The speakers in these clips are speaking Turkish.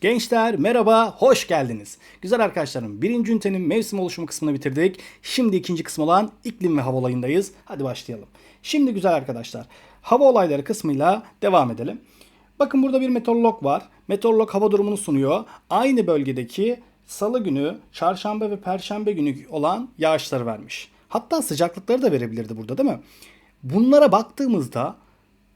Gençler merhaba, hoş geldiniz. Güzel arkadaşlarım, birinci ünitenin mevsim oluşumu kısmını bitirdik. Şimdi ikinci kısım olan iklim ve hava olayındayız. Hadi başlayalım. Şimdi güzel arkadaşlar, hava olayları kısmıyla devam edelim. Bakın burada bir meteorolog var. Meteorolog hava durumunu sunuyor. Aynı bölgedeki salı günü, çarşamba ve perşembe günü olan yağışları vermiş. Hatta sıcaklıkları da verebilirdi burada değil mi? Bunlara baktığımızda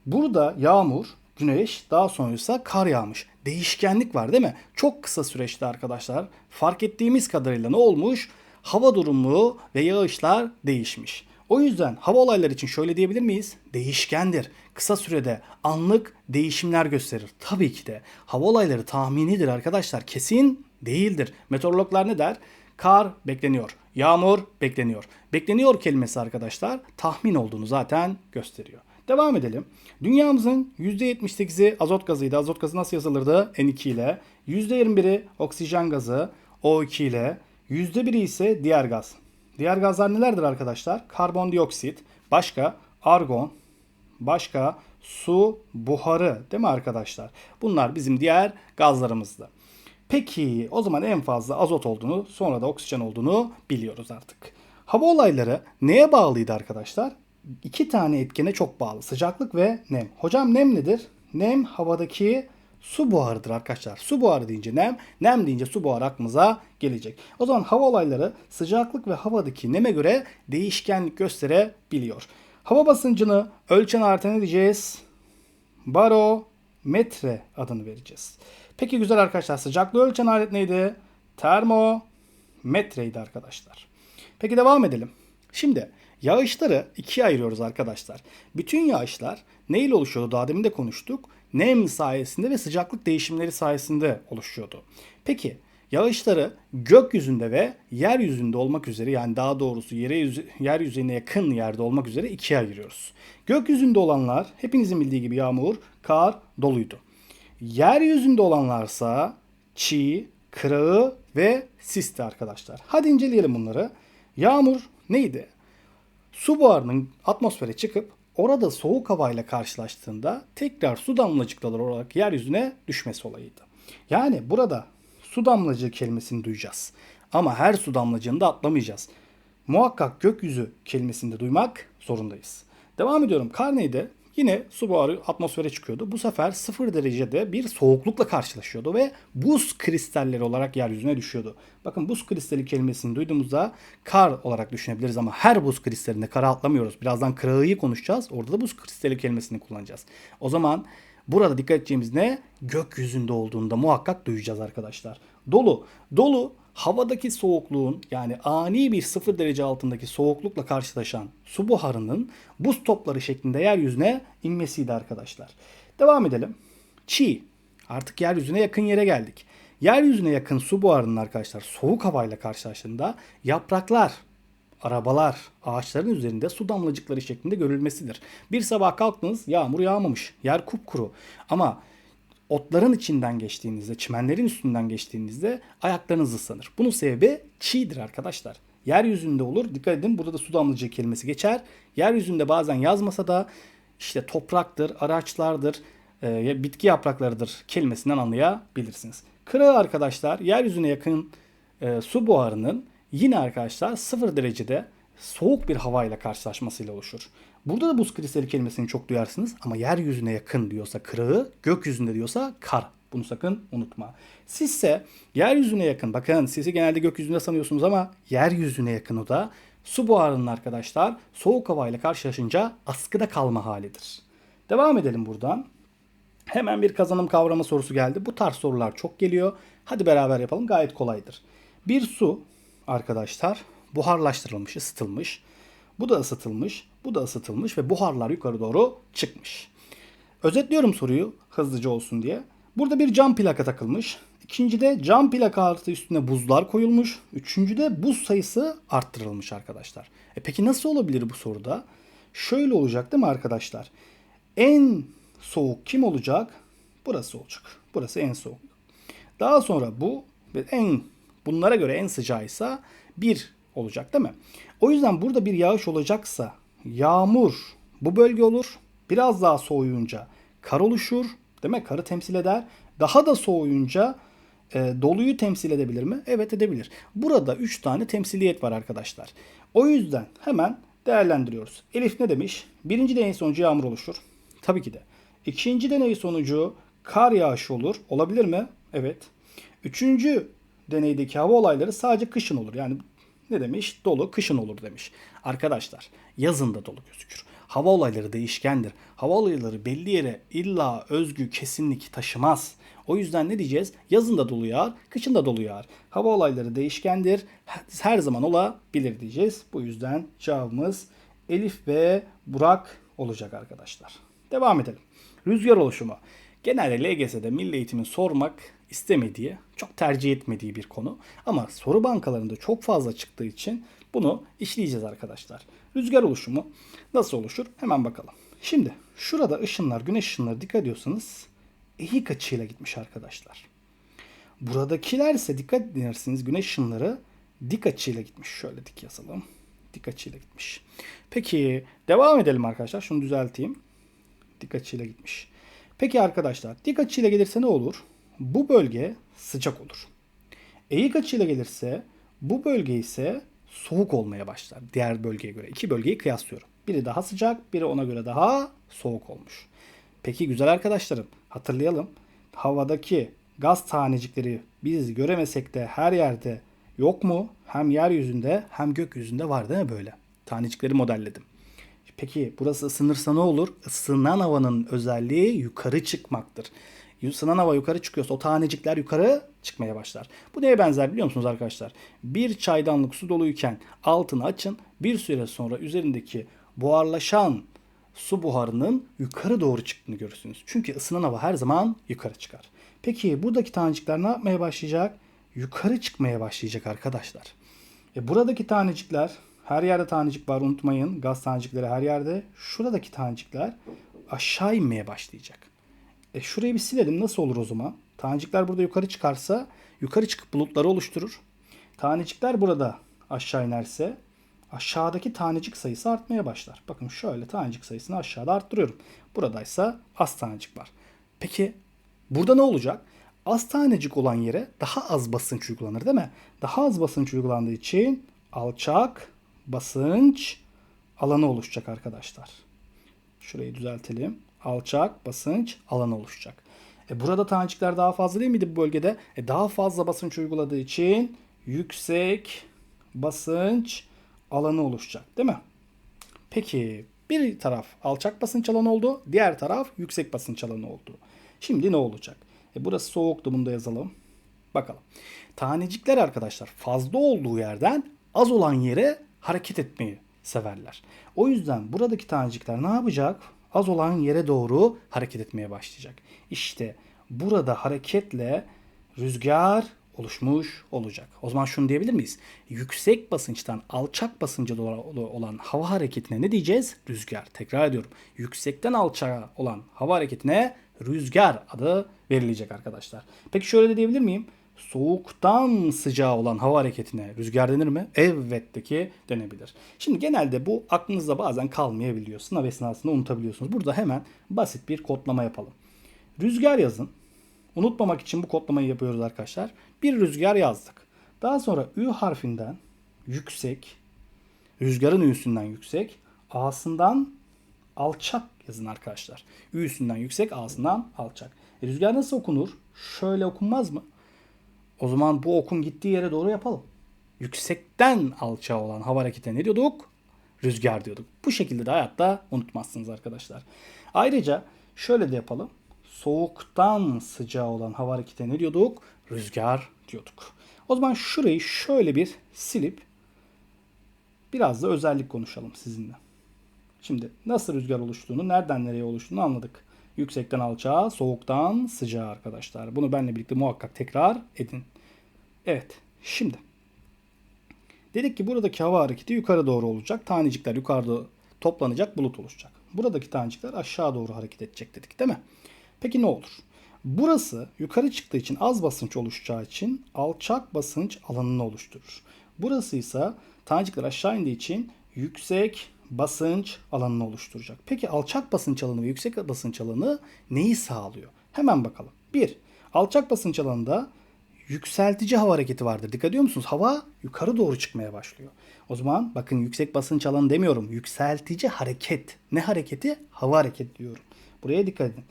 Burada yağmur, güneş, daha sonraysa kar yağmış. Değişkenlik var değil mi? Çok kısa süreçte arkadaşlar fark ettiğimiz kadarıyla ne olmuş? Hava durumu ve yağışlar değişmiş. O yüzden hava olayları için şöyle diyebilir miyiz? Değişkendir. Kısa sürede anlık değişimler gösterir. Tabii ki de hava olayları tahminidir arkadaşlar. Kesin değildir. Meteorologlar ne der? Kar bekleniyor. Yağmur bekleniyor. Bekleniyor kelimesi arkadaşlar tahmin olduğunu zaten gösteriyor. Devam edelim. Dünyamızın %78'i azot gazıydı. Azot gazı nasıl yazılırdı? N2 ile. %21'i oksijen gazı O2 ile. %1'i ise diğer gaz. Diğer gazlar nelerdir arkadaşlar? Karbondioksit, başka argon, başka su buharı değil mi arkadaşlar? Bunlar bizim diğer gazlarımızdı. Peki o zaman en fazla azot olduğunu sonra da oksijen olduğunu biliyoruz artık. Hava olayları neye bağlıydı arkadaşlar? İki tane etkene çok bağlı. Sıcaklık ve nem. Hocam nem nedir? Nem havadaki su buharıdır arkadaşlar. Su buharı deyince nem, nem deyince su buharı aklımıza gelecek. O zaman hava olayları sıcaklık ve havadaki neme göre değişkenlik gösterebiliyor. Hava basıncını ölçen alete ne diyeceğiz? Barometre adını vereceğiz. Peki güzel arkadaşlar sıcaklığı ölçen alet neydi? Termometreydi arkadaşlar. Peki devam edelim. Şimdi yağışları ikiye ayırıyoruz arkadaşlar. Bütün yağışlar neyle oluşuyordu? Daha demin de konuştuk. Nem sayesinde ve sıcaklık değişimleri sayesinde oluşuyordu. Peki yağışları gökyüzünde ve yeryüzünde olmak üzere yani daha doğrusu yere yüzü, yeryüzeyine yakın yerde olmak üzere ikiye ayırıyoruz. Gökyüzünde olanlar hepinizin bildiği gibi yağmur, kar, doluydu. Yeryüzünde olanlarsa çiğ, kırağı ve sisti arkadaşlar. Hadi inceleyelim bunları. Yağmur neydi? Su buharının atmosfere çıkıp orada soğuk havayla karşılaştığında tekrar su damlacıkları olarak yeryüzüne düşmesi olayıydı. Yani burada su damlacığı kelimesini duyacağız. Ama her su damlacığını da atlamayacağız. Muhakkak gökyüzü kelimesini de duymak zorundayız. Devam ediyorum. Kar neydi? Yine su buharı atmosfere çıkıyordu. Bu sefer 0 derecede bir soğuklukla karşılaşıyordu ve buz kristalleri olarak yeryüzüne düşüyordu. Bakın buz kristali kelimesini duyduğumuzda kar olarak düşünebiliriz ama her buz kristalinde kara atlamıyoruz. Birazdan kırağıyı konuşacağız. Orada da buz kristali kelimesini kullanacağız. O zaman burada dikkat edeceğimiz ne? Gökyüzünde olduğunda muhakkak duyacağız arkadaşlar. Dolu. Dolu havadaki soğukluğun yani ani bir sıfır derece altındaki soğuklukla karşılaşan su buharının buz topları şeklinde yeryüzüne inmesiydi arkadaşlar. Devam edelim. Çiğ. Artık yeryüzüne yakın yere geldik. Yeryüzüne yakın su buharının arkadaşlar soğuk havayla karşılaştığında yapraklar, arabalar, ağaçların üzerinde su damlacıkları şeklinde görülmesidir. Bir sabah kalktınız yağmur yağmamış, yer kupkuru ama otların içinden geçtiğinizde, çimenlerin üstünden geçtiğinizde ayaklarınız ıslanır. Bunun sebebi çiğdir arkadaşlar. Yeryüzünde olur. Dikkat edin burada da su damlacığı kelimesi geçer. Yeryüzünde bazen yazmasa da işte topraktır, araçlardır, e, bitki yapraklarıdır kelimesinden anlayabilirsiniz. Kırağı arkadaşlar yeryüzüne yakın e, su buharının yine arkadaşlar 0 derecede soğuk bir havayla karşılaşmasıyla oluşur. Burada da buz kristali kelimesini çok duyarsınız ama yeryüzüne yakın diyorsa kırağı, gökyüzünde diyorsa kar. Bunu sakın unutma. Sizse yeryüzüne yakın, bakın sizi genelde gökyüzünde sanıyorsunuz ama yeryüzüne yakın o da su buharının arkadaşlar soğuk havayla karşılaşınca askıda kalma halidir. Devam edelim buradan. Hemen bir kazanım kavramı sorusu geldi. Bu tarz sorular çok geliyor. Hadi beraber yapalım. Gayet kolaydır. Bir su arkadaşlar buharlaştırılmış, ısıtılmış. Bu da ısıtılmış, bu da ısıtılmış ve buharlar yukarı doğru çıkmış. Özetliyorum soruyu hızlıca olsun diye. Burada bir cam plaka takılmış. İkincide cam plaka artı üstüne buzlar koyulmuş. Üçüncüde buz sayısı arttırılmış arkadaşlar. E peki nasıl olabilir bu soruda? Şöyle olacak değil mi arkadaşlar? En soğuk kim olacak? Burası olacak. Burası en soğuk. Daha sonra bu en bunlara göre en sıcağıysa 1 olacak değil mi? O yüzden burada bir yağış olacaksa yağmur bu bölge olur. Biraz daha soğuyunca kar oluşur. Değil mi? Karı temsil eder. Daha da soğuyunca e, doluyu temsil edebilir mi? Evet edebilir. Burada 3 tane temsiliyet var arkadaşlar. O yüzden hemen değerlendiriyoruz. Elif ne demiş? Birinci deney sonucu yağmur oluşur. Tabii ki de. İkinci deney sonucu kar yağışı olur. Olabilir mi? Evet. Üçüncü deneydeki hava olayları sadece kışın olur. Yani ne demiş? Dolu kışın olur demiş. Arkadaşlar yazın da dolu gözükür. Hava olayları değişkendir. Hava olayları belli yere illa özgü kesinlik taşımaz. O yüzden ne diyeceğiz? Yazın da dolu yağar, kışın da dolu yağar. Hava olayları değişkendir. Her zaman olabilir diyeceğiz. Bu yüzden cevabımız Elif ve Burak olacak arkadaşlar. Devam edelim. Rüzgar oluşumu. Genelde LGS'de milli eğitimin sormak istemediği, çok tercih etmediği bir konu. Ama soru bankalarında çok fazla çıktığı için bunu işleyeceğiz arkadaşlar. Rüzgar oluşumu nasıl oluşur? Hemen bakalım. Şimdi şurada ışınlar, güneş ışınları dikkat ediyorsanız eğik açıyla gitmiş arkadaşlar. Buradakiler ise dikkat ederseniz güneş ışınları dik açıyla gitmiş. Şöyle dik yazalım. Dik açıyla gitmiş. Peki devam edelim arkadaşlar. Şunu düzelteyim. Dik açıyla gitmiş. Peki arkadaşlar dik açıyla gelirse ne olur? Bu bölge sıcak olur. Eğik açıyla gelirse bu bölge ise soğuk olmaya başlar diğer bölgeye göre. İki bölgeyi kıyaslıyorum. Biri daha sıcak, biri ona göre daha soğuk olmuş. Peki güzel arkadaşlarım hatırlayalım. Havadaki gaz tanecikleri biz göremesek de her yerde yok mu? Hem yeryüzünde hem gökyüzünde var değil mi böyle? Tanecikleri modelledim. Peki burası ısınırsa ne olur? Isınan havanın özelliği yukarı çıkmaktır. Isınan hava yukarı çıkıyorsa o tanecikler yukarı çıkmaya başlar. Bu neye benzer biliyor musunuz arkadaşlar? Bir çaydanlık su doluyken altını açın. Bir süre sonra üzerindeki buharlaşan su buharının yukarı doğru çıktığını görürsünüz. Çünkü ısınan hava her zaman yukarı çıkar. Peki buradaki tanecikler ne yapmaya başlayacak? Yukarı çıkmaya başlayacak arkadaşlar. E buradaki tanecikler her yerde tanecik var unutmayın. Gaz tanecikleri her yerde. Şuradaki tanecikler aşağı inmeye başlayacak. E şurayı bir silelim. Nasıl olur o zaman? Tanecikler burada yukarı çıkarsa yukarı çıkıp bulutları oluşturur. Tanecikler burada aşağı inerse aşağıdaki tanecik sayısı artmaya başlar. Bakın şöyle tanecik sayısını aşağıda arttırıyorum. Buradaysa az tanecik var. Peki burada ne olacak? Az tanecik olan yere daha az basınç uygulanır değil mi? Daha az basınç uygulandığı için alçak basınç alanı oluşacak arkadaşlar. Şurayı düzeltelim. Alçak basınç alanı oluşacak. E burada tanecikler daha fazla değil miydi bu bölgede? E daha fazla basınç uyguladığı için yüksek basınç alanı oluşacak değil mi? Peki bir taraf alçak basınç alanı oldu. Diğer taraf yüksek basınç alanı oldu. Şimdi ne olacak? E burası soğuktu bunu da yazalım. Bakalım. Tanecikler arkadaşlar fazla olduğu yerden az olan yere hareket etmeyi severler. O yüzden buradaki tanecikler ne yapacak? Az olan yere doğru hareket etmeye başlayacak. İşte burada hareketle rüzgar oluşmuş olacak. O zaman şunu diyebilir miyiz? Yüksek basınçtan alçak basınca olan hava hareketine ne diyeceğiz? Rüzgar. Tekrar ediyorum. Yüksekten alçağa olan hava hareketine rüzgar adı verilecek arkadaşlar. Peki şöyle de diyebilir miyim? Soğuktan sıcağa olan hava hareketine rüzgar denir mi? Evet ki denebilir. Şimdi genelde bu aklınızda bazen kalmayabiliyor. Sınav esnasında unutabiliyorsunuz. Burada hemen basit bir kodlama yapalım. Rüzgar yazın. Unutmamak için bu kodlamayı yapıyoruz arkadaşlar. Bir rüzgar yazdık. Daha sonra Ü harfinden yüksek, rüzgarın Ü'sünden yüksek, A'sından alçak yazın arkadaşlar. Ü'sünden yüksek, A'sından alçak. E, rüzgar nasıl okunur? Şöyle okunmaz mı? O zaman bu okun gittiği yere doğru yapalım. Yüksekten alçağa olan hava hareketine ne diyorduk? Rüzgar diyorduk. Bu şekilde de hayatta unutmazsınız arkadaşlar. Ayrıca şöyle de yapalım. Soğuktan sıcağa olan hava hareketine ne diyorduk? Rüzgar diyorduk. O zaman şurayı şöyle bir silip biraz da özellik konuşalım sizinle. Şimdi nasıl rüzgar oluştuğunu, nereden nereye oluştuğunu anladık. Yüksekten alçağa, soğuktan sıcağa arkadaşlar. Bunu benimle birlikte muhakkak tekrar edin. Evet, şimdi. Dedik ki buradaki hava hareketi yukarı doğru olacak. Tanecikler yukarıda toplanacak, bulut oluşacak. Buradaki tanecikler aşağı doğru hareket edecek dedik değil mi? Peki ne olur? Burası yukarı çıktığı için az basınç oluşacağı için alçak basınç alanını oluşturur. Burası ise tanecikler aşağı indiği için yüksek basınç alanını oluşturacak. Peki alçak basınç alanı ve yüksek basınç alanı neyi sağlıyor? Hemen bakalım. 1. Alçak basınç alanında yükseltici hava hareketi vardır. Dikkat ediyor musunuz? Hava yukarı doğru çıkmaya başlıyor. O zaman bakın yüksek basınç alanı demiyorum. Yükseltici hareket. Ne hareketi? Hava hareketi diyorum. Buraya dikkat edin.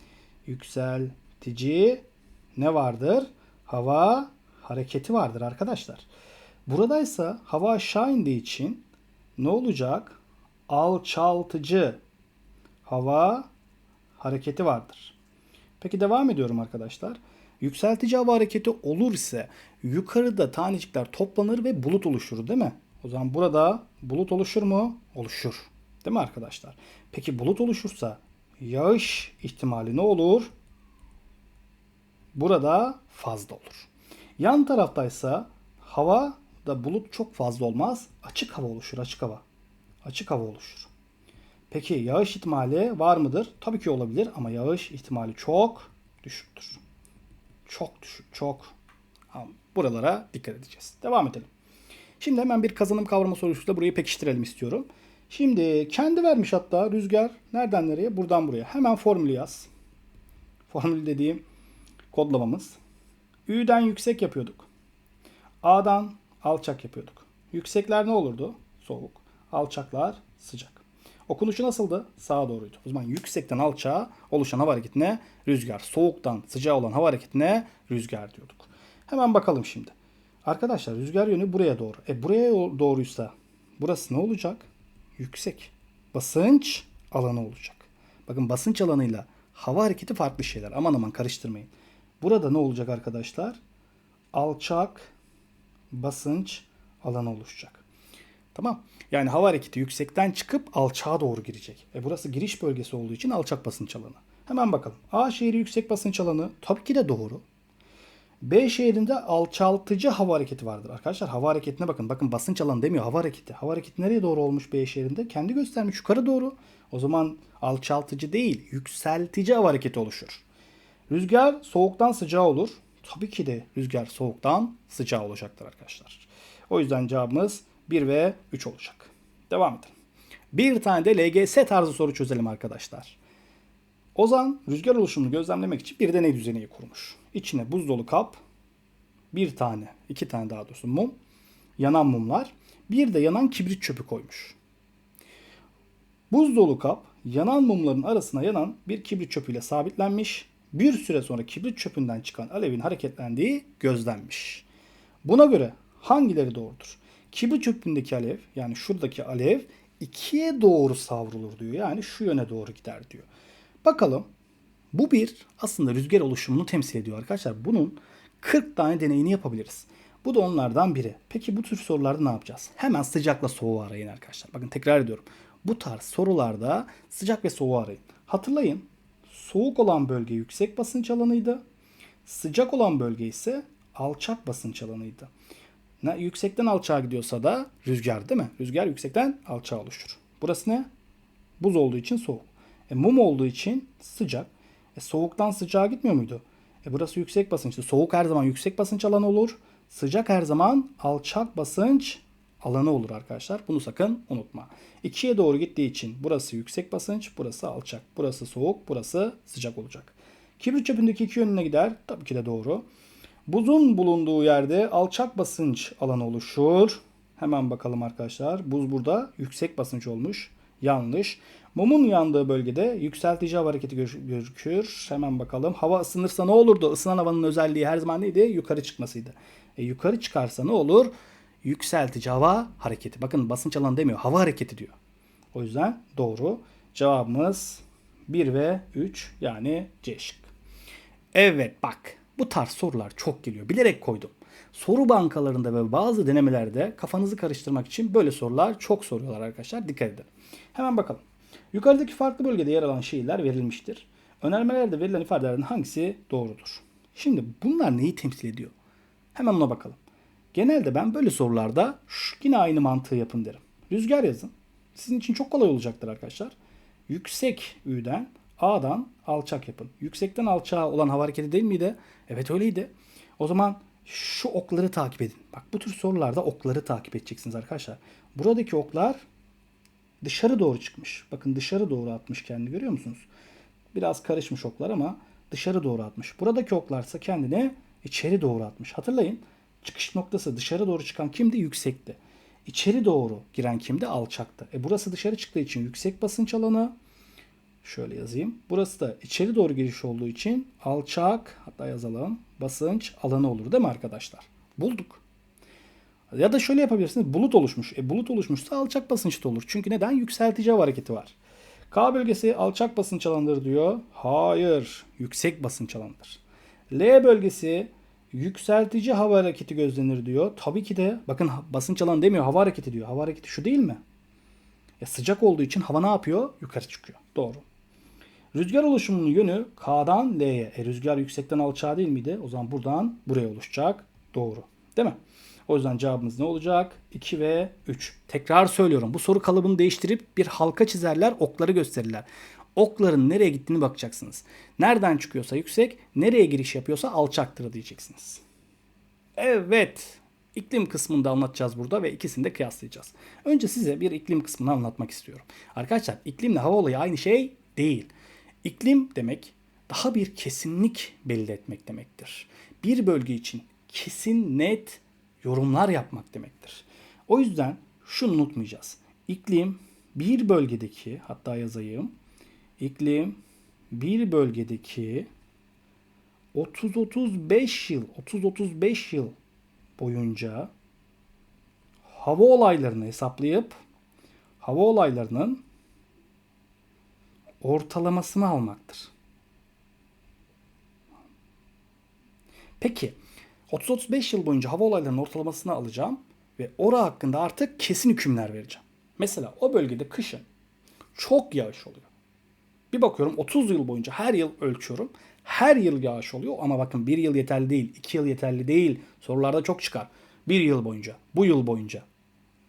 Yükseltici ne vardır? Hava hareketi vardır arkadaşlar. Buradaysa hava aşağı indiği için ne olacak? Alçaltıcı hava hareketi vardır. Peki devam ediyorum arkadaşlar. Yükseltici hava hareketi olur ise yukarıda tanecikler toplanır ve bulut oluşur değil mi? O zaman burada bulut oluşur mu? Oluşur. Değil mi arkadaşlar? Peki bulut oluşursa yağış ihtimali ne olur? Burada fazla olur. Yan taraftaysa hava da bulut çok fazla olmaz. Açık hava oluşur. Açık hava. Açık hava oluşur. Peki yağış ihtimali var mıdır? Tabii ki olabilir ama yağış ihtimali çok düşüktür. Çok düşük, çok. Buralara dikkat edeceğiz. Devam edelim. Şimdi hemen bir kazanım kavrama sorusuyla burayı pekiştirelim istiyorum. Şimdi kendi vermiş hatta rüzgar nereden nereye? Buradan buraya. Hemen formülü yaz. Formül dediğim kodlamamız. Ü'den yüksek yapıyorduk. A'dan alçak yapıyorduk. Yüksekler ne olurdu? Soğuk. Alçaklar sıcak. Okunuşu nasıldı? Sağa doğruydu. O zaman yüksekten alçağa oluşan hava hareketine rüzgar. Soğuktan sıcağa olan hava hareketine rüzgar diyorduk. Hemen bakalım şimdi. Arkadaşlar rüzgar yönü buraya doğru. E buraya doğruysa burası ne olacak? Yüksek. Basınç alanı olacak. Bakın basınç alanıyla hava hareketi farklı şeyler. Aman aman karıştırmayın. Burada ne olacak arkadaşlar? Alçak basınç alanı oluşacak. Tamam. Yani hava hareketi yüksekten çıkıp alçağa doğru girecek. E burası giriş bölgesi olduğu için alçak basınç alanı. Hemen bakalım. A şehri yüksek basınç alanı tabii ki de doğru. B şehrinde alçaltıcı hava hareketi vardır. Arkadaşlar hava hareketine bakın. Bakın basınç alanı demiyor hava hareketi. Hava hareketi nereye doğru olmuş B şehrinde? Kendi göstermiş yukarı doğru. O zaman alçaltıcı değil yükseltici hava hareketi oluşur. Rüzgar soğuktan sıcağa olur. Tabii ki de rüzgar soğuktan sıcağa olacaktır arkadaşlar. O yüzden cevabımız 1 ve 3 olacak. Devam edelim. Bir tane de LGS tarzı soru çözelim arkadaşlar. Ozan rüzgar oluşumunu gözlemlemek için bir deney düzeni kurmuş. İçine buz dolu kap, bir tane, iki tane daha doğrusu mum, yanan mumlar, bir de yanan kibrit çöpü koymuş. Buz dolu kap yanan mumların arasına yanan bir kibrit çöpüyle sabitlenmiş. Bir süre sonra kibrit çöpünden çıkan alevin hareketlendiği gözlenmiş. Buna göre hangileri doğrudur? Kibrit çöpündeki alev yani şuradaki alev ikiye doğru savrulur diyor. Yani şu yöne doğru gider diyor. Bakalım bu bir aslında rüzgar oluşumunu temsil ediyor arkadaşlar. Bunun 40 tane deneyini yapabiliriz. Bu da onlardan biri. Peki bu tür sorularda ne yapacağız? Hemen sıcakla soğuğu arayın arkadaşlar. Bakın tekrar ediyorum. Bu tarz sorularda sıcak ve soğuğu arayın. Hatırlayın soğuk olan bölge yüksek basınç alanıydı. Sıcak olan bölge ise alçak basınç alanıydı. Ne, yüksekten alçağa gidiyorsa da rüzgar değil mi? Rüzgar yüksekten alçağa oluşur. Burası ne? Buz olduğu için soğuk. E, mum olduğu için sıcak. E, soğuktan sıcağa gitmiyor muydu? E, burası yüksek basınçtı. Soğuk her zaman yüksek basınç alanı olur. Sıcak her zaman alçak basınç alanı olur arkadaşlar. Bunu sakın unutma. İkiye doğru gittiği için burası yüksek basınç, burası alçak. Burası soğuk, burası sıcak olacak. Kibrit çöpündeki iki yönüne gider. Tabii ki de doğru. Buzun bulunduğu yerde alçak basınç alanı oluşur. Hemen bakalım arkadaşlar. Buz burada yüksek basınç olmuş. Yanlış. Mumun yandığı bölgede yükseltici hava hareketi gözükür. Hemen bakalım. Hava ısınırsa ne olurdu? Isınan havanın özelliği her zaman neydi? Yukarı çıkmasıydı. E, yukarı çıkarsa ne olur? Yükseltici hava hareketi. Bakın basınç alanı demiyor. Hava hareketi diyor. O yüzden doğru. Cevabımız 1 ve 3 yani C şık. Evet bak bu tarz sorular çok geliyor. Bilerek koydum. Soru bankalarında ve bazı denemelerde kafanızı karıştırmak için böyle sorular çok soruyorlar arkadaşlar. Dikkat edin. Hemen bakalım. Yukarıdaki farklı bölgede yer alan şehirler verilmiştir. Önermelerde verilen ifadelerden hangisi doğrudur? Şimdi bunlar neyi temsil ediyor? Hemen ona bakalım. Genelde ben böyle sorularda yine aynı mantığı yapın derim. Rüzgar yazın. Sizin için çok kolay olacaktır arkadaşlar. Yüksek Ü'den A'dan alçak yapın. Yüksekten alçağa olan hava hareketi değil miydi? Evet öyleydi. O zaman şu okları takip edin. Bak bu tür sorularda okları takip edeceksiniz arkadaşlar. Buradaki oklar dışarı doğru çıkmış. Bakın dışarı doğru atmış kendi görüyor musunuz? Biraz karışmış oklar ama dışarı doğru atmış. Buradaki oklarsa kendini içeri doğru atmış. Hatırlayın çıkış noktası dışarı doğru çıkan kimdi? Yüksekti. İçeri doğru giren kimdi? Alçaktı. E burası dışarı çıktığı için yüksek basınç alanı. Şöyle yazayım. Burası da içeri doğru giriş olduğu için alçak hatta yazalım basınç alanı olur değil mi arkadaşlar? Bulduk. Ya da şöyle yapabilirsiniz. Bulut oluşmuş. E bulut oluşmuşsa alçak basınçta olur. Çünkü neden? Yükseltici hava hareketi var. K bölgesi alçak basınç alanıdır diyor. Hayır. Yüksek basınç alanıdır. L bölgesi yükseltici hava hareketi gözlenir diyor. Tabii ki de bakın basınç alanı demiyor hava hareketi diyor. Hava hareketi şu değil mi? E sıcak olduğu için hava ne yapıyor? Yukarı çıkıyor. Doğru. Rüzgar oluşumunun yönü K'dan L'ye. E rüzgar yüksekten alçağa değil miydi? O zaman buradan buraya oluşacak. Doğru. Değil mi? O yüzden cevabımız ne olacak? 2 ve 3. Tekrar söylüyorum. Bu soru kalıbını değiştirip bir halka çizerler, okları gösterirler. Okların nereye gittiğini bakacaksınız. Nereden çıkıyorsa yüksek, nereye giriş yapıyorsa alçaktır diyeceksiniz. Evet. İklim kısmını da anlatacağız burada ve ikisini de kıyaslayacağız. Önce size bir iklim kısmını anlatmak istiyorum. Arkadaşlar iklimle hava olayı aynı şey değil. İklim demek daha bir kesinlik belli etmek demektir. Bir bölge için kesin net yorumlar yapmak demektir. O yüzden şunu unutmayacağız. İklim bir bölgedeki hatta yazayım. İklim bir bölgedeki 30-35 yıl 30-35 yıl boyunca hava olaylarını hesaplayıp hava olaylarının ortalamasını almaktır. Peki 30-35 yıl boyunca hava olaylarının ortalamasını alacağım ve ora hakkında artık kesin hükümler vereceğim. Mesela o bölgede kışın çok yağış oluyor. Bir bakıyorum 30 yıl boyunca her yıl ölçüyorum. Her yıl yağış oluyor ama bakın bir yıl yeterli değil, iki yıl yeterli değil. Sorularda çok çıkar. Bir yıl boyunca, bu yıl boyunca.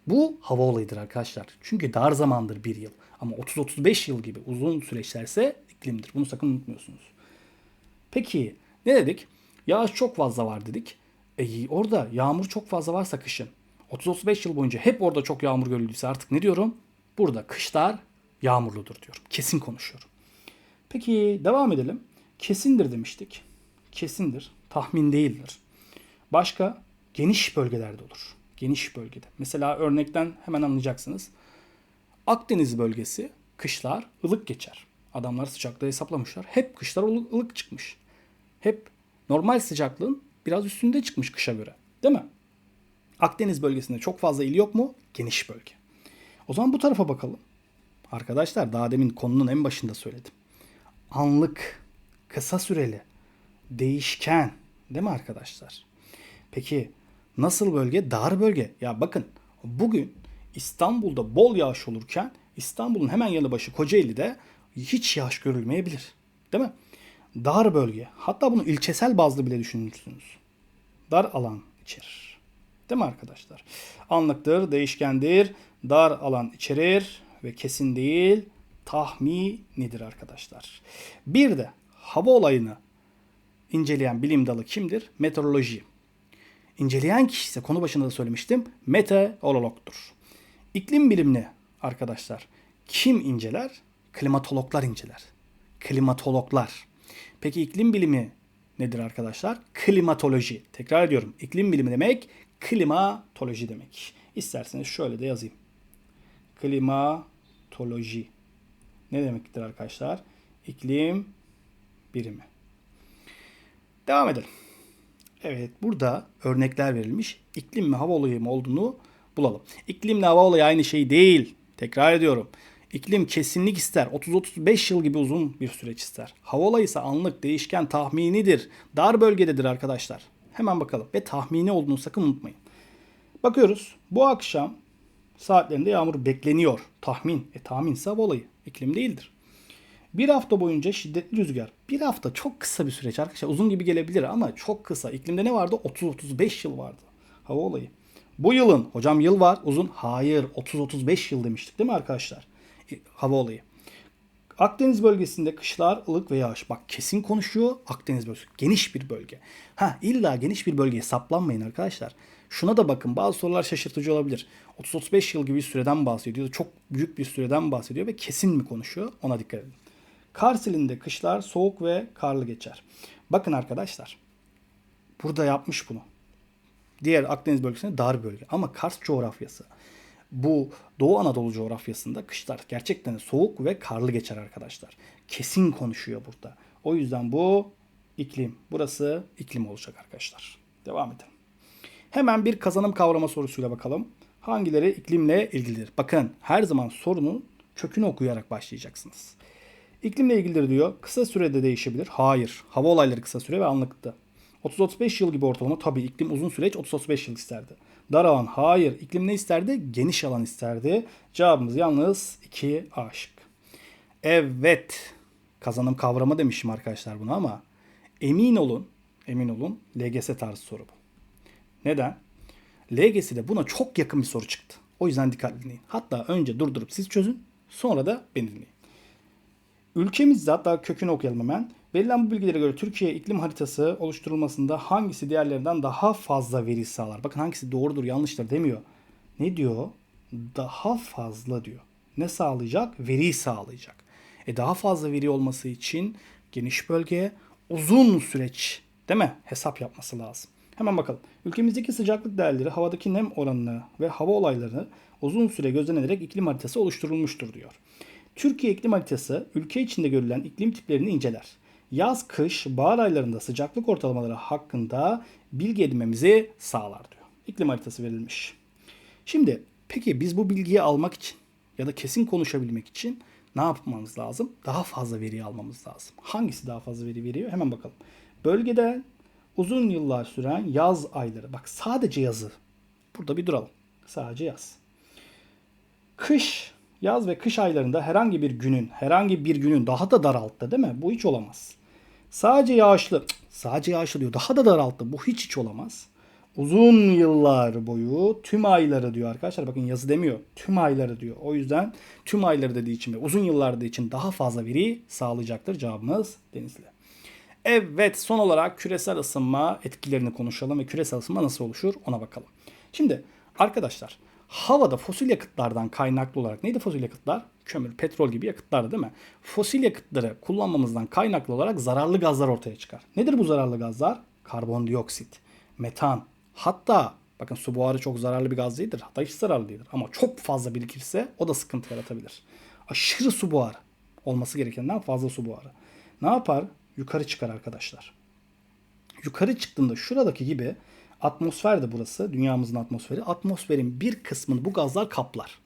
Bu hava olayıdır arkadaşlar. Çünkü dar zamandır bir yıl. Ama 30-35 yıl gibi uzun süreçlerse iklimdir. Bunu sakın unutmuyorsunuz. Peki ne dedik? Yağış çok fazla var dedik. E, orada yağmur çok fazla varsa kışın 30-35 yıl boyunca hep orada çok yağmur görüldüyse artık ne diyorum? Burada kışlar yağmurludur diyorum. Kesin konuşuyorum. Peki devam edelim. Kesindir demiştik. Kesindir. Tahmin değildir. Başka geniş bölgelerde olur. Geniş bölgede. Mesela örnekten hemen anlayacaksınız. Akdeniz bölgesi kışlar ılık geçer. Adamlar sıcaklığı hesaplamışlar. Hep kışlar ılık çıkmış. Hep normal sıcaklığın biraz üstünde çıkmış kışa göre. Değil mi? Akdeniz bölgesinde çok fazla il yok mu? Geniş bölge. O zaman bu tarafa bakalım. Arkadaşlar daha demin konunun en başında söyledim. Anlık, kısa süreli, değişken değil mi arkadaşlar? Peki nasıl bölge? Dar bölge. Ya bakın bugün İstanbul'da bol yağış olurken İstanbul'un hemen yanı başı Kocaeli'de hiç yağış görülmeyebilir. Değil mi? Dar bölge. Hatta bunu ilçesel bazlı bile düşünürsünüz. Dar alan içerir. Değil mi arkadaşlar? Anlıktır, değişkendir, dar alan içerir ve kesin değil tahminidir arkadaşlar. Bir de hava olayını inceleyen bilim dalı kimdir? Meteoroloji. İnceleyen kişi ise konu başında da söylemiştim meteorologdur. İklim bilimini arkadaşlar kim inceler? Klimatologlar inceler. Klimatologlar. Peki iklim bilimi nedir arkadaşlar? Klimatoloji. Tekrar ediyorum. İklim bilimi demek klimatoloji demek. İsterseniz şöyle de yazayım. Klimatoloji. Ne demektir arkadaşlar? İklim birimi. Devam edelim. Evet burada örnekler verilmiş. İklim mi hava olayı mı olduğunu bulalım. İklimle hava olayı aynı şey değil. Tekrar ediyorum. İklim kesinlik ister. 30-35 yıl gibi uzun bir süreç ister. Hava olayı ise anlık, değişken, tahminidir. Dar bölgededir arkadaşlar. Hemen bakalım. Ve tahmini olduğunu sakın unutmayın. Bakıyoruz. Bu akşam saatlerinde yağmur bekleniyor. Tahmin. E tahminse hava olayı. İklim değildir. Bir hafta boyunca şiddetli rüzgar. Bir hafta çok kısa bir süreç arkadaşlar. Uzun gibi gelebilir ama çok kısa. İklimde ne vardı? 30-35 yıl vardı. Hava olayı. Bu yılın hocam yıl var uzun. Hayır 30-35 yıl demiştik değil mi arkadaşlar? E, hava olayı. Akdeniz bölgesinde kışlar ılık ve yağış. Bak kesin konuşuyor Akdeniz bölgesi. Geniş bir bölge. Ha illa geniş bir bölgeye saplanmayın arkadaşlar. Şuna da bakın bazı sorular şaşırtıcı olabilir. 30-35 yıl gibi bir süreden bahsediyor. Çok büyük bir süreden bahsediyor ve kesin mi konuşuyor? Ona dikkat edin. Kars ilinde kışlar soğuk ve karlı geçer. Bakın arkadaşlar. burada yapmış bunu. Diğer Akdeniz bölgesinde dar bölge. Ama Kars coğrafyası bu Doğu Anadolu coğrafyasında kışlar gerçekten soğuk ve karlı geçer arkadaşlar. Kesin konuşuyor burada. O yüzden bu iklim. Burası iklim olacak arkadaşlar. Devam edelim. Hemen bir kazanım kavrama sorusuyla bakalım. Hangileri iklimle ilgilidir? Bakın her zaman sorunun kökünü okuyarak başlayacaksınız. İklimle ilgilidir diyor. Kısa sürede değişebilir. Hayır. Hava olayları kısa süre ve anlıktı. 30-35 yıl gibi ortalama tabii iklim uzun süreç 30-35 yıl isterdi. Dar alan hayır. İklim ne isterdi? Geniş alan isterdi. Cevabımız yalnız 2 A şık. Evet. Kazanım kavramı demişim arkadaşlar buna ama emin olun, emin olun LGS tarzı soru bu. Neden? LGS'de buna çok yakın bir soru çıktı. O yüzden dikkatli dinleyin. Hatta önce durdurup siz çözün, sonra da beni dinleyin. Ülkemizde hatta kökünü okuyalım hemen. Verilen bu bilgilere göre Türkiye iklim haritası oluşturulmasında hangisi diğerlerinden daha fazla veri sağlar? Bakın hangisi doğrudur yanlıştır demiyor. Ne diyor? Daha fazla diyor. Ne sağlayacak? Veri sağlayacak. E daha fazla veri olması için geniş bölge, uzun süreç değil mi? Hesap yapması lazım. Hemen bakalım. Ülkemizdeki sıcaklık değerleri, havadaki nem oranını ve hava olaylarını uzun süre gözlenerek iklim haritası oluşturulmuştur diyor. Türkiye iklim haritası ülke içinde görülen iklim tiplerini inceler. Yaz, kış, bahar aylarında sıcaklık ortalamaları hakkında bilgi edinmemizi sağlar diyor. İklim haritası verilmiş. Şimdi peki biz bu bilgiyi almak için ya da kesin konuşabilmek için ne yapmamız lazım? Daha fazla veri almamız lazım. Hangisi daha fazla veri veriyor? Hemen bakalım. Bölgede uzun yıllar süren yaz ayları. Bak sadece yazı. Burada bir duralım. Sadece yaz. Kış, yaz ve kış aylarında herhangi bir günün, herhangi bir günün daha da daralttı değil mi? Bu hiç olamaz. Sadece yağışlı, sadece yağışlı diyor. Daha da daralttı. Bu hiç hiç olamaz. Uzun yıllar boyu tüm ayları diyor arkadaşlar. Bakın yazı demiyor. Tüm ayları diyor. O yüzden tüm ayları dediği için ve uzun yıllar için daha fazla veri sağlayacaktır. Cevabımız Denizli. Evet son olarak küresel ısınma etkilerini konuşalım ve küresel ısınma nasıl oluşur ona bakalım. Şimdi arkadaşlar havada fosil yakıtlardan kaynaklı olarak neydi fosil yakıtlar? Kömür, petrol gibi yakıtlar değil mi? Fosil yakıtları kullanmamızdan kaynaklı olarak zararlı gazlar ortaya çıkar. Nedir bu zararlı gazlar? Karbondioksit, metan, hatta bakın su buharı çok zararlı bir gaz değildir. Hatta hiç zararlı değildir. Ama çok fazla birikirse o da sıkıntı yaratabilir. Aşırı su buharı olması gerekenden fazla su buharı. Ne yapar? Yukarı çıkar arkadaşlar. Yukarı çıktığında şuradaki gibi atmosfer de burası. Dünyamızın atmosferi. Atmosferin bir kısmını bu gazlar kaplar.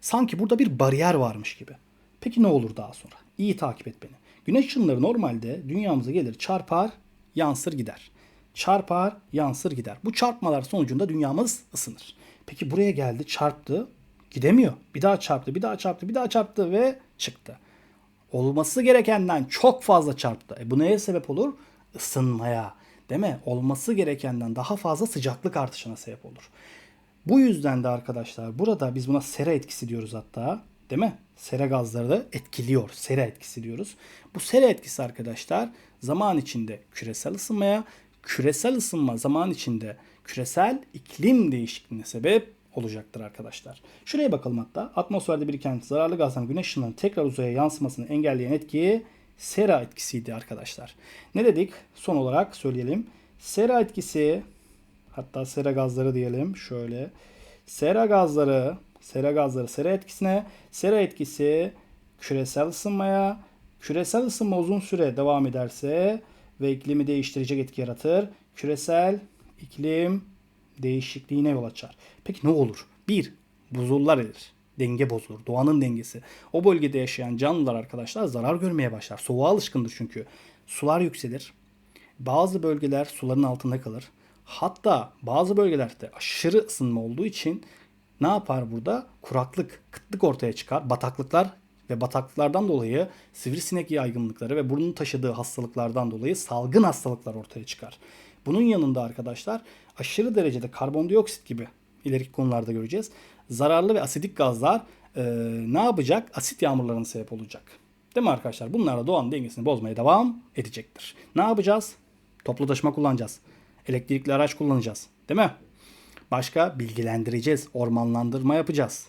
Sanki burada bir bariyer varmış gibi. Peki ne olur daha sonra? İyi takip et beni. Güneş ışınları normalde dünyamıza gelir, çarpar, yansır gider. Çarpar, yansır gider. Bu çarpmalar sonucunda dünyamız ısınır. Peki buraya geldi, çarptı, gidemiyor. Bir daha çarptı, bir daha çarptı, bir daha çarptı ve çıktı. Olması gerekenden çok fazla çarptı. E bu neye sebep olur? Isınmaya. Değil mi? Olması gerekenden daha fazla sıcaklık artışına sebep olur. Bu yüzden de arkadaşlar burada biz buna sera etkisi diyoruz hatta. Değil mi? Sera gazları da etkiliyor. Sera etkisi diyoruz. Bu sera etkisi arkadaşlar zaman içinde küresel ısınmaya, küresel ısınma zaman içinde küresel iklim değişikliğine sebep olacaktır arkadaşlar. Şuraya bakalım hatta. Atmosferde biriken zararlı gazdan güneş ışınlarının tekrar uzaya yansımasını engelleyen etki sera etkisiydi arkadaşlar. Ne dedik? Son olarak söyleyelim. Sera etkisi hatta sera gazları diyelim şöyle. Sera gazları, sera gazları sera etkisine, sera etkisi küresel ısınmaya, küresel ısınma uzun süre devam ederse ve iklimi değiştirecek etki yaratır. Küresel iklim değişikliğine yol açar. Peki ne olur? Bir, buzullar erir. Denge bozulur. Doğanın dengesi. O bölgede yaşayan canlılar arkadaşlar zarar görmeye başlar. Soğuğa alışkındır çünkü. Sular yükselir. Bazı bölgeler suların altında kalır. Hatta bazı bölgelerde aşırı ısınma olduğu için ne yapar burada? Kuraklık, kıtlık ortaya çıkar. Bataklıklar ve bataklıklardan dolayı sivrisinek yaygınlıkları ve burnun taşıdığı hastalıklardan dolayı salgın hastalıklar ortaya çıkar. Bunun yanında arkadaşlar aşırı derecede karbondioksit gibi ileriki konularda göreceğiz. Zararlı ve asidik gazlar e, ne yapacak? Asit yağmurlarına sebep olacak. Değil mi arkadaşlar? Bunlar da doğanın dengesini bozmaya devam edecektir. Ne yapacağız? Toplu taşıma kullanacağız. Elektrikli araç kullanacağız. Değil mi? Başka bilgilendireceğiz. Ormanlandırma yapacağız.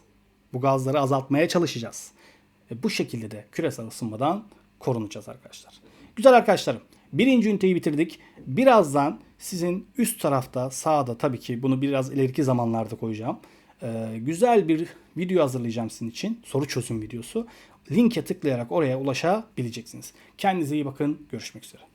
Bu gazları azaltmaya çalışacağız. Ve bu şekilde de küresel ısınmadan korunacağız arkadaşlar. Güzel arkadaşlarım. Birinci üniteyi bitirdik. Birazdan sizin üst tarafta sağda tabii ki bunu biraz ileriki zamanlarda koyacağım. Ee, güzel bir video hazırlayacağım sizin için. Soru çözüm videosu. Linke tıklayarak oraya ulaşabileceksiniz. Kendinize iyi bakın. Görüşmek üzere.